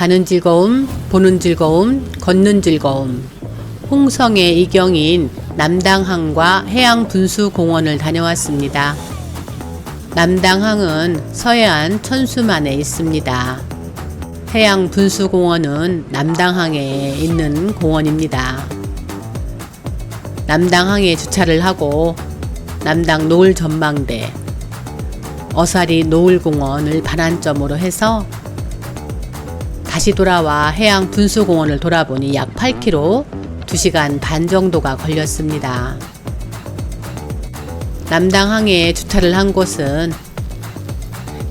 가는 즐거움, 보는 즐거움, 걷는 즐거움. 홍성의 이경인 남당항과 해양분수공원을 다녀왔습니다. 남당항은 서해안 천수만에 있습니다. 해양분수공원은 남당항에 있는 공원입니다. 남당항에 주차를 하고 남당 노을 전망대, 어사리 노을공원을 반환점으로 해서 다시 돌아와 해양 분수공원을 돌아보니 약 8km, 2시간 반 정도가 걸렸습니다. 남당항에 주차를 한 곳은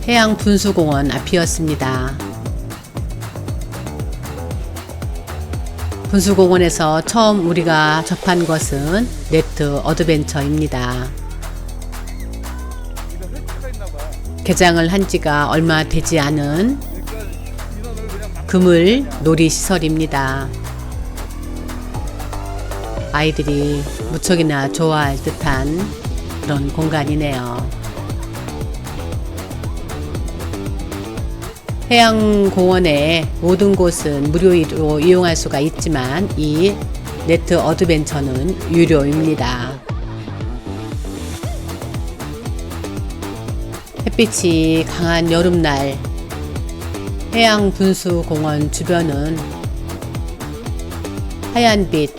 해양 분수공원 앞이었습니다. 분수공원에서 처음 우리가 접한 것은 네트 어드벤처입니다. 개장을 한 지가 얼마 되지 않은 그물 놀이 시설입니다. 아이들이 무척이나 좋아할 듯한 그런 공간이네요. 해양공원의 모든 곳은 무료로 이용할 수가 있지만 이 네트 어드벤처는 유료입니다. 햇빛이 강한 여름날 해양 분수 공원 주변은 하얀빛,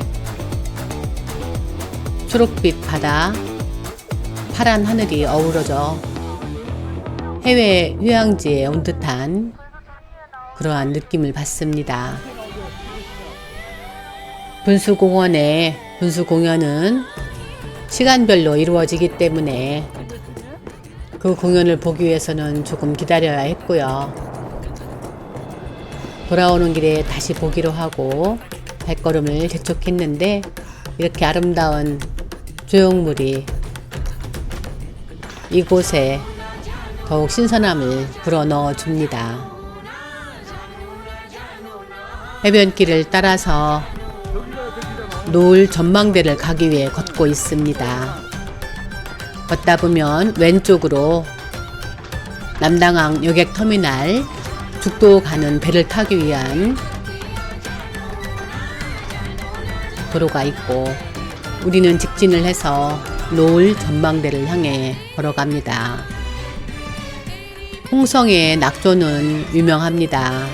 초록빛 바다, 파란 하늘이 어우러져 해외 휴양지에 온 듯한 그러한 느낌을 받습니다. 분수공원의 분수공연은 시간별로 이루어지기 때문에 그 공연을 보기 위해서는 조금 기다려야 했고요. 돌아오는 길에 다시 보기로 하고 발걸음을 재촉했는데 이렇게 아름다운 조형물이 이곳에 더욱 신선함을 불어넣어 줍니다. 해변길을 따라서 노을 전망대를 가기 위해 걷고 있습니다. 걷다 보면 왼쪽으로 남당항 여객 터미널 죽도 가는 배를 타기 위한 도로가 있고 우리는 직진을 해서 노을 전망대를 향해 걸어갑니다. 홍성의 낙조는 유명합니다.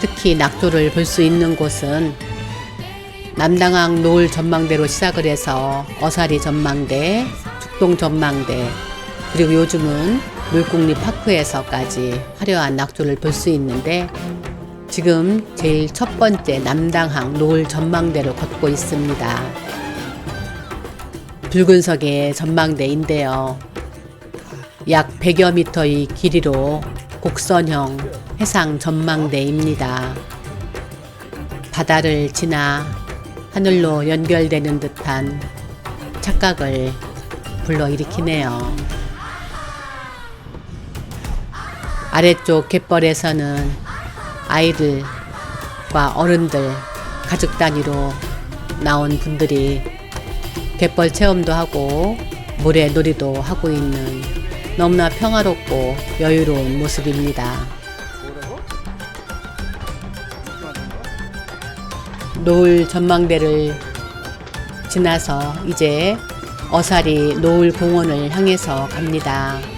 특히 낙조를 볼 수 있는 곳은 남당항 노을 전망대로 시작을 해서 어사리 전망대, 죽동 전망대, 그리고 요즘은 물국리 파크에서까지 화려한 낙조를 볼 수 있는데 지금 제일 첫 번째 남당항 노을 전망대로 걷고 있습니다. 붉은석의 전망대인데요. 약 100여 미터의 길이로 곡선형 해상 전망대입니다. 바다를 지나 하늘로 연결되는 듯한 착각을 불러일으키네요. 아래쪽 갯벌에서는 아이들과 어른들 가족 단위로 나온 분들이 갯벌 체험도 하고 모래 놀이도 하고 있는 너무나 평화롭고 여유로운 모습입니다. 노을 전망대를 지나서 이제 어사리 노을 공원을 향해서 갑니다.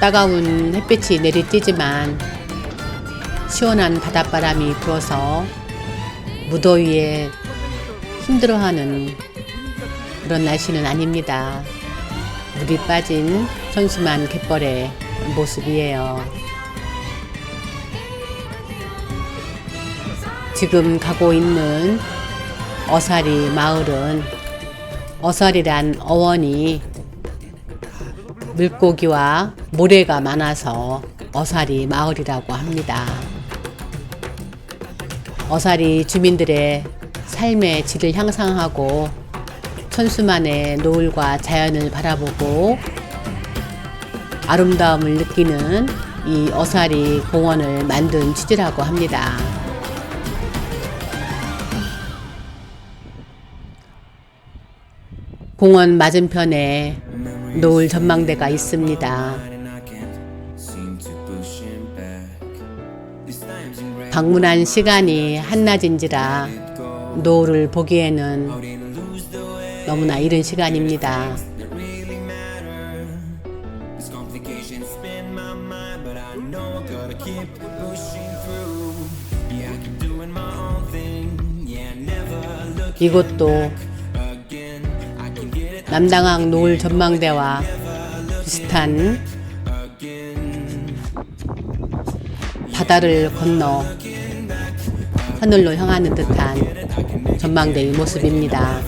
따가운 햇빛이 내리쬐지만 시원한 바닷바람이 불어서 무더위에 힘들어하는 그런 날씨는 아닙니다. 물이 빠진 천수만 갯벌의 모습이에요. 지금 가고 있는 어사리 마을은 어사리란 어원이 물고기와 모래가 많아서 어사리 마을이라고 합니다. 어사리 주민들의 삶의 질을 향상하고 천수만의 노을과 자연을 바라보고 아름다움을 느끼는 이 어사리 공원을 만든 취지라고 합니다. 공원 맞은편에 노을 전망대가 있습니다. 방문한 시간이 한낮인지라 노을을 보기에는 너무나 이른 시간입니다. 이곳도 남당항 노을 전망대와 비슷한 바다를 건너 하늘로 향하는 듯한 전망대의 모습입니다.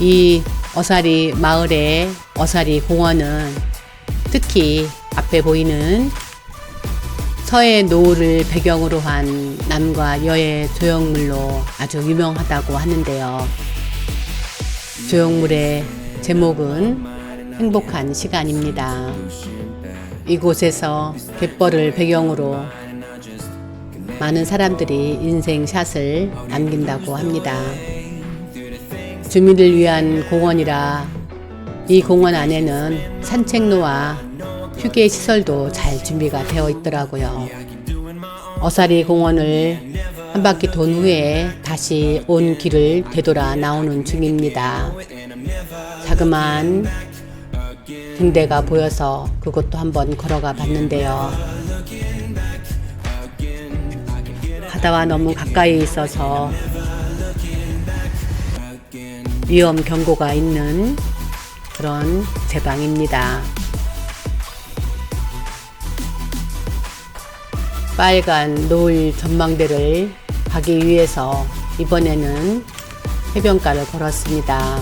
이 어사리 마을의 어사리 공원은 특히 앞에 보이는 서해 노을을 배경으로 한 남과 여의 조형물로 아주 유명하다고 하는데요. 조형물의 제목은 행복한 시간입니다. 이곳에서 갯벌을 배경으로 많은 사람들이 인생샷을 남긴다고 합니다. 주민을 위한 공원이라 이 공원 안에는 산책로와 휴게 시설도 잘 준비가 되어 있더라고요. 어사리 공원을 한 바퀴 돈 후에 다시 온 길을 되돌아 나오는 중입니다. 자그마한 등대가 보여서 그것도 한번 걸어가 봤는데요. 바다와 너무 가까이 있어서 위험 경고가 있는 그런 제방입니다. 빨간 노을 전망대를 가기 위해서 이번에는 해변가를 걸었습니다.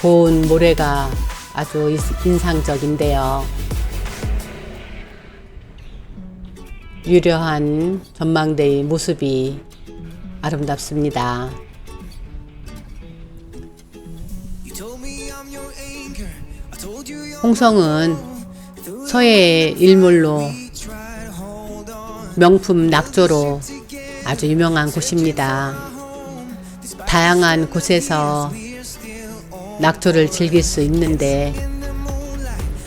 고운 모래가 아주 인- 인상적인데요. 유려한 전망대의 모습이 아름답습니다. 홍성은 서해의 일몰로 명품 낙조로 아주 유명한 곳입니다. 다양한 곳에서 낙조를 즐길 수 있는데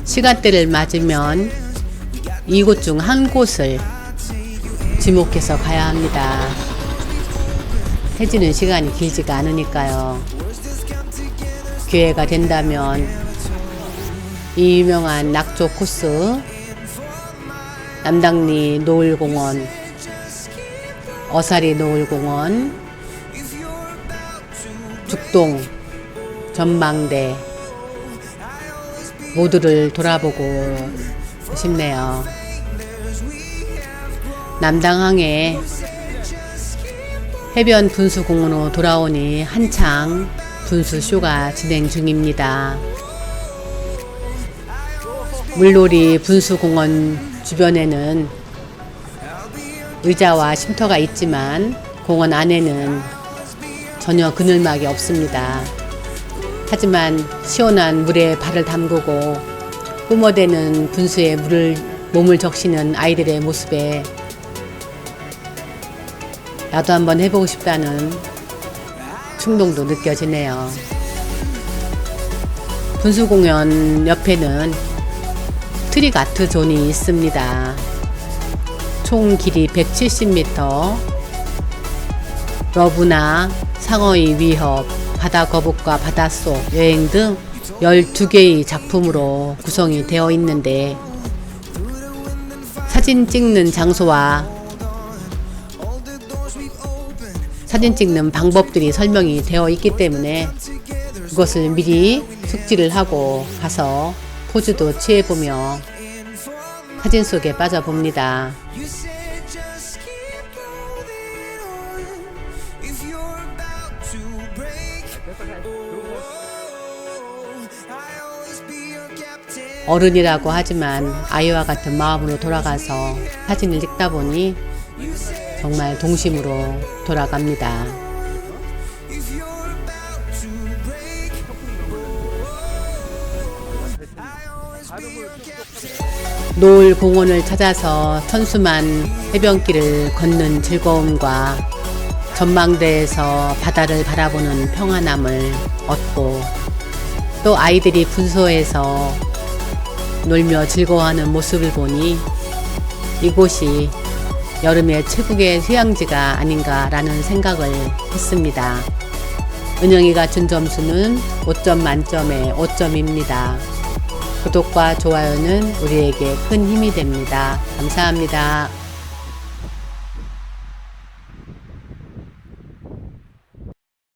시간대를 맞으면 이곳 중 한 곳을 지목해서 가야 합니다. 해지는 시간이 길지가 않으니까요. 기회가 된다면 이 유명한 낙조 코스 남당리 노을공원 어사리 노을공원 죽동 전망대 모두를 돌아보고 싶네요. 남당항에 해변 분수공원으로 돌아오니 한창 분수쇼가 진행 중입니다. 물놀이 분수공원 주변에는 의자와 쉼터가 있지만 공원 안에는 전혀 그늘막이 없습니다. 하지만 시원한 물에 발을 담그고 뿜어대는 분수에 물을 몸을 적시는 아이들의 모습에 나도 한번 해보고 싶다는 충동도 느껴지네요. 분수 공연 옆에는 트릭 아트 존이 있습니다. 총 길이 170m, 러브나 상어의 위협, 바다 거북과 바닷속 여행 등 12개의 작품으로 구성이 되어 있는데 사진 찍는 장소와 사진 찍는 방법들이 설명이 되어 있기 때문에 그것을 미리 숙지를 하고 가서 포즈도 취해보며 사진 속에 빠져봅니다. Oh. 어른이라고 하지만 아이와 같은 마음으로 돌아가서 사진을 찍다 보니 정말 동심으로 돌아갑니다. 노을 공원을 찾아서 선수만 해변길을 걷는 즐거움과 전망대에서 바다를 바라보는 평안함을 얻고 또 아이들이 분소에서 놀며 즐거워하는 모습을 보니 이곳이 여름의 최고의 휴양지가 아닌가라는 생각을 했습니다. 은영이가 준 점수는 5점 만점에 5점입니다. 구독과 좋아요는 우리에게 큰 힘이 됩니다. 감사합니다.